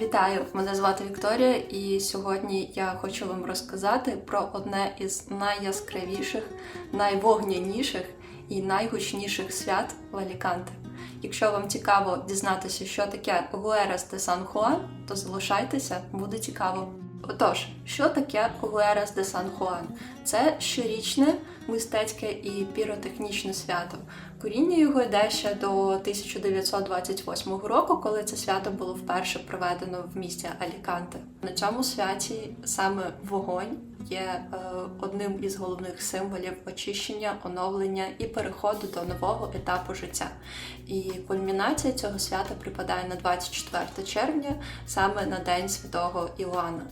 Вітаю! Мене звати Вікторія, і сьогодні я хочу вам розказати про одне із найяскравіших, найвогняніших і найгучніших свят в Аліканте. Якщо вам цікаво дізнатися, що таке Гуерес де Сан Хуан, то залишайтеся, буде цікаво. Отож, що таке Гуерес де Сан Хуан? Це щорічне мистецьке і піротехнічне свято. Коріння його йде ще до 1928 року, коли це свято було вперше проведено в місті Аліканте. На цьому святі саме вогонь є е, одним із головних символів очищення, оновлення і переходу до нового етапу життя. І кульмінація цього свята припадає на 24 червня, саме на День Святого Іоанна.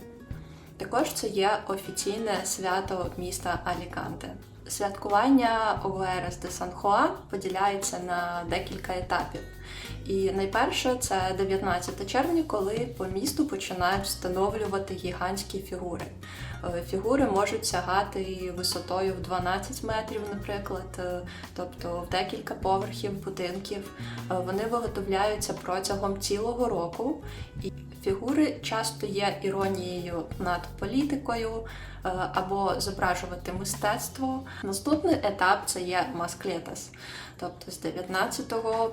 Також це є офіційне свято міста Аліканте. Святкування Огуерес де Сан Хуан поділяється на декілька етапів. І найперше це 19 червня, коли по місту починають встановлювати гігантські фігури. Е, Фігури можуть сягати висотою в 12 метрів, наприклад, е, тобто в декілька поверхів будинків. Е, Вони виготовляються протягом цілого року. Фігури часто є іронією над політикою е, або зображувати мистецтво. Наступний етап це є масклетас. Тобто з 19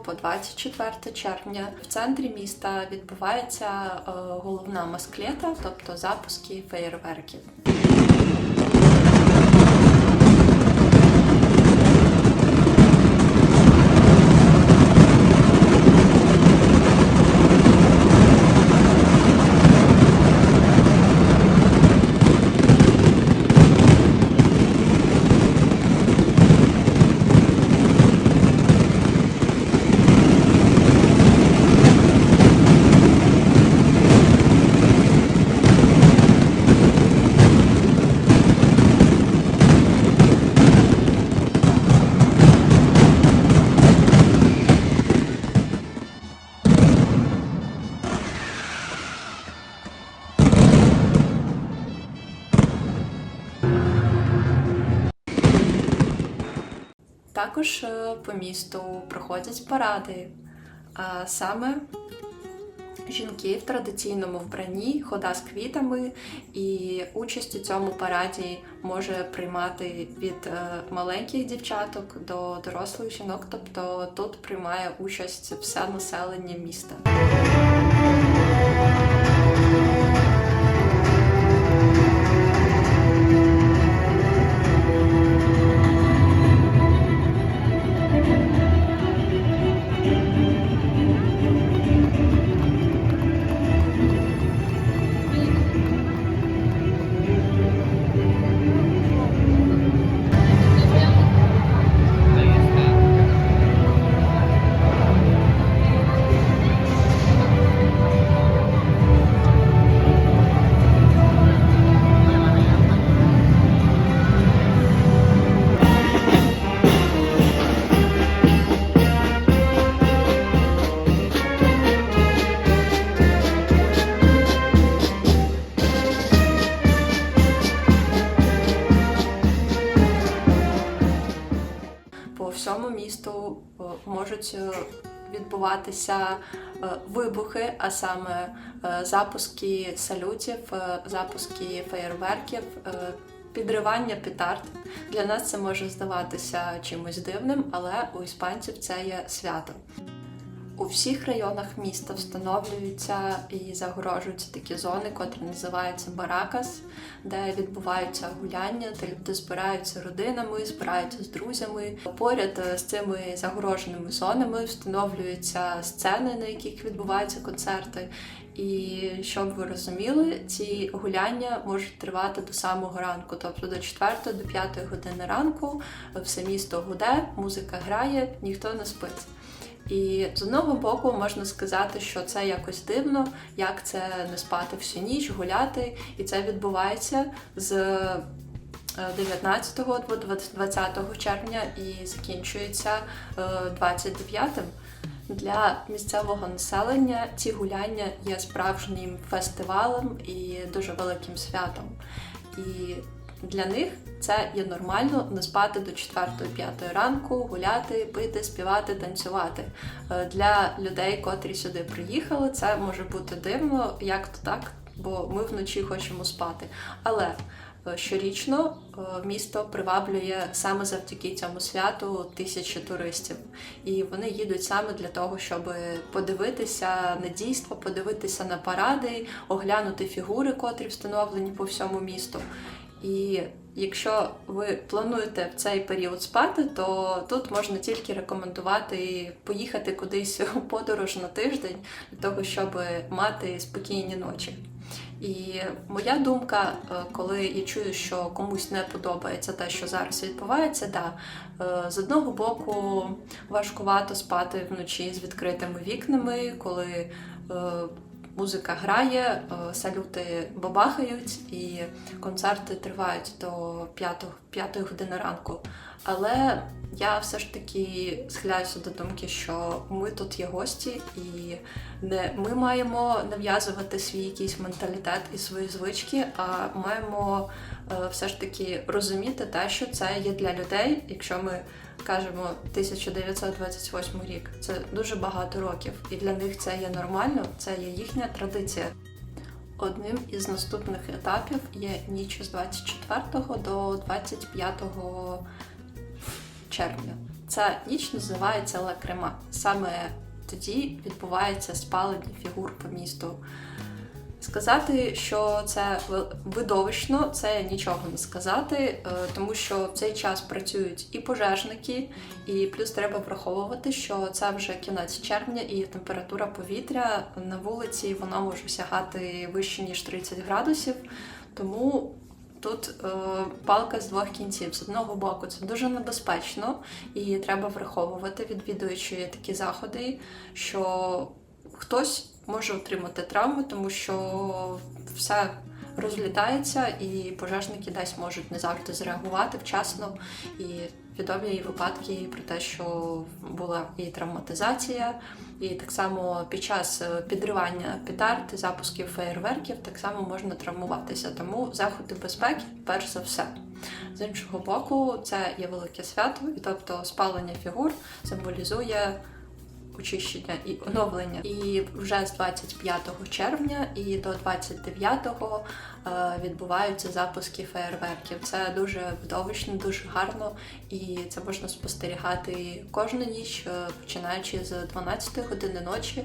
по 24 червня в центрі міста відбувається е, головна масклета, тобто запуски феєрверків. Також е, по місту проходять паради, а саме жінки в традиційному вбранні, хода з квітами, і участь у цьому параді може приймати від е, маленьких дівчаток до дорослих жінок, тобто тут приймає участь все населення міста. Відбуватися е, вибухи, а саме е, запуски салютів, е, запуски феєрверків. Підривання петард для нас це може здаватися чимось дивним, але у іспанців це є свято. У всіх районах міста встановлюються і загорожуються такі зони, котрі називаються баракас, де відбуваються гуляння, де люди збираються родинами, збираються з друзями. Поряд е, з цими загороженими зонами встановлюються сцени, на яких відбуваються концерти. І щоб ви розуміли, ці гуляння можуть тривати до самого ранку, тобто до 4 до 5 години ранку все місто гуде, музика грає, ніхто не спить. І з одного боку можна сказати, що це якось дивно, як це не спати всю ніч, гуляти, і це відбувається з е, 19 до 20 червня і закінчується е, 29-м. Для місцевого населення ці гуляння є справжнім фестивалем і дуже великим святом. І для них це є нормально не спати до 4-5 ранку, гуляти, пити, співати, танцювати. Е, Для людей, котрі сюди приїхали, це може бути дивно, як то так, бо ми вночі хочемо спати. Але е, щорічно е, місто приваблює саме завдяки цьому святу тисячі туристів. І вони їдуть саме для того, щоб подивитися на дійство, подивитися на паради, оглянути фігури, котрі встановлені по всьому місту. І якщо ви плануєте в цей період спати, то тут можна тільки рекомендувати поїхати кудись у подорож на тиждень для того, щоб мати спокійні ночі. І моя думка, е, коли я чую, що комусь не подобається те, що зараз відбувається, да, е, з одного боку важкувато спати вночі з відкритими вікнами, коли е, музика грає, е, салюти бабахають і концерти тривають до 5, 5 години ранку. Але я все ж таки схиляюся до думки, що ми тут є гості, і не ми маємо нав'язувати свій якийсь менталітет і свої звички, а маємо е, все ж таки розуміти те, що це є для людей, якщо ми кажемо 1928 рік, це дуже багато років, і для них це є нормально, це є їхня традиція. Одним із наступних етапів є ніч з 24 до 25 червня. Ця ніч називається Лакрима. Саме тоді відбувається спалення фігур по місту. Сказати, що це видовищно, це нічого не сказати, е, тому що в цей час працюють і пожежники, і плюс треба враховувати, що це вже кінець червня, і температура повітря на вулиці вона може сягати вище ніж 30 градусів. Тому тут е, палка з двох кінців. З одного боку, це дуже небезпечно, і треба враховувати, відвідуючи такі заходи, що хтось може отримати травми, тому що все розлітається, і пожежники десь можуть не завжди зреагувати вчасно. І відомі є випадки про те, що була і травматизація, і так само під час е, підривання петард, запусків феєрверків так само можна травмуватися. Тому заходи безпеки, перш за все. З іншого боку, це є велике свято, і тобто спалення фігур символізує очищення і оновлення. І вже з 25 червня і до 29-го е, відбуваються запуски феєрверків. Це дуже видовищно, дуже гарно, і це можна спостерігати кожну ніч, е, починаючи з 12 години ночі.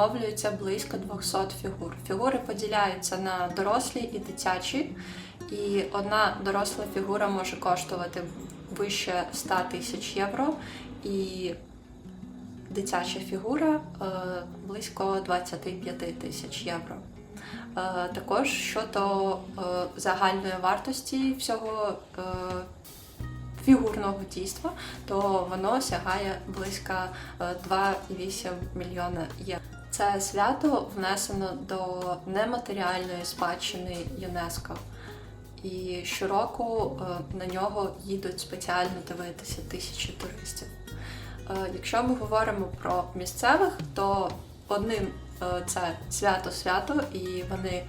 По місту встановлюється близько 200 фігур. Фігури поділяються на дорослі і дитячі, і одна доросла фігура може коштувати вище 100 тисяч євро, і дитяча фігура е, близько 25 тисяч євро. Е, Також щодо е, загальної вартості всього фігурного дійства, то воно сягає близько е, 2,8 мільйона євро. Це свято внесено до нематеріальної спадщини ЮНЕСКО. і щороку е, на нього їдуть спеціально дивитися тисячі туристів. Е, Якщо ми говоримо про місцевих, то одним це свято-свято, і вони е,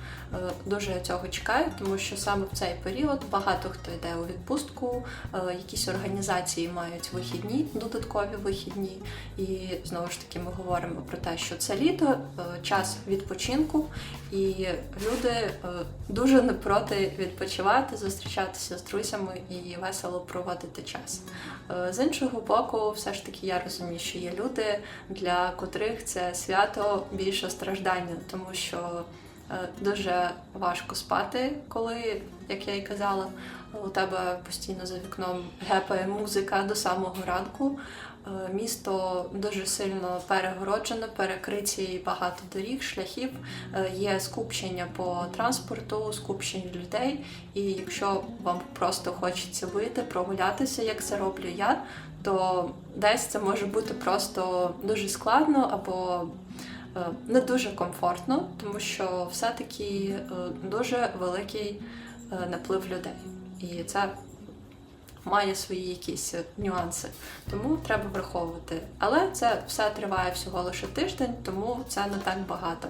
дуже цього чекають, тому що саме в цей період багато хто йде у відпустку, е, якісь організації мають вихідні, додаткові вихідні. І знову ж таки ми говоримо про те, що це літо, е, час відпочинку, і люди е, дуже не проти відпочивати, зустрічатися з друзями і весело проводити час. Е, З іншого боку, все ж таки я розумію, що є люди, для котрих це свято більше страждання, тому що е, дуже важко спати, коли, як я і казала, у тебе постійно за вікном гепає музика до самого ранку. Е, Місто дуже сильно перегороджено, перекриті багато доріг, шляхів, е, є скупчення по транспорту, скупчення людей. І якщо вам просто хочеться вийти, прогулятися, як це роблю я, то десь це може бути просто дуже складно або не дуже комфортно, тому що все-таки е, дуже великий е, наплив людей. І це має свої якісь нюанси, тому треба враховувати. Але це все триває всього лише тиждень, тому це не так багато.